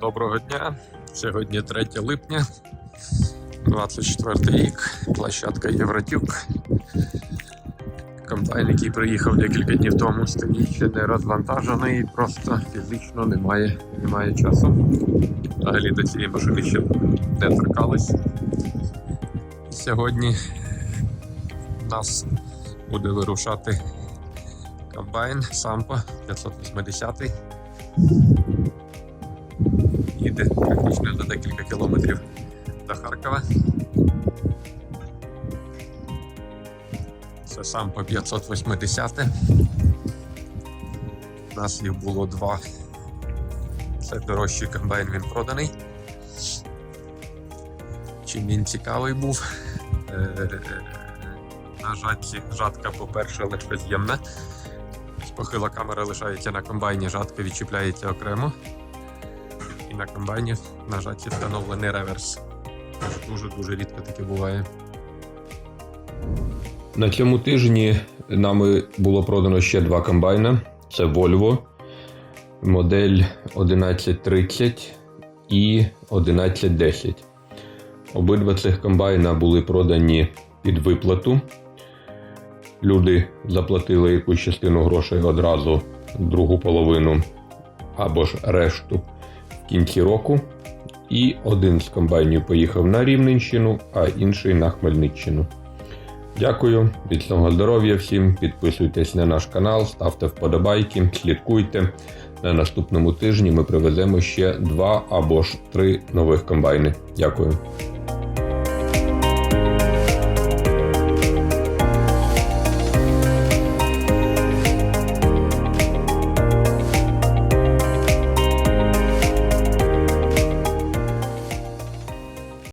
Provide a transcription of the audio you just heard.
Доброго дня. Сьогодні 3 липня, 24 рік, площадка Євротюк. Комбайн, який приїхав декілька днів тому, стоїть ще не розвантажений, просто фізично немає, немає часу. Взагалі до цієї машини ще не торкались. Сьогодні нас буде вирушати комбайн Сампо 580 їде практично за декілька кілометрів до Харкова. Це сам по 580. У нас їх було два. Це дорожчий комбайн, він проданий. Чим він цікавий був. Е, На жатці жатка, по-перше, легкоз'ємна. Похила камера лишається на комбайні, жатка відчіпляється окремо. На комбайні на жатці встановлений реверс. Дуже-дуже рідко таке буває. На цьому тижні нами було продано ще два комбайни. Це Volvo, модель 1130 і 1110. Обидва цих комбайна були продані під виплату. Люди заплатили якусь частину грошей одразу, другу половину або ж решту кінці року. І один з комбайнів поїхав на Рівненщину, а інший на Хмельниччину. Дякую, міцного здоров'я всім. Підписуйтесь на наш канал, ставте вподобайки, слідкуйте. На наступному тижні ми привеземо ще два або ж три нових комбайни. Дякую.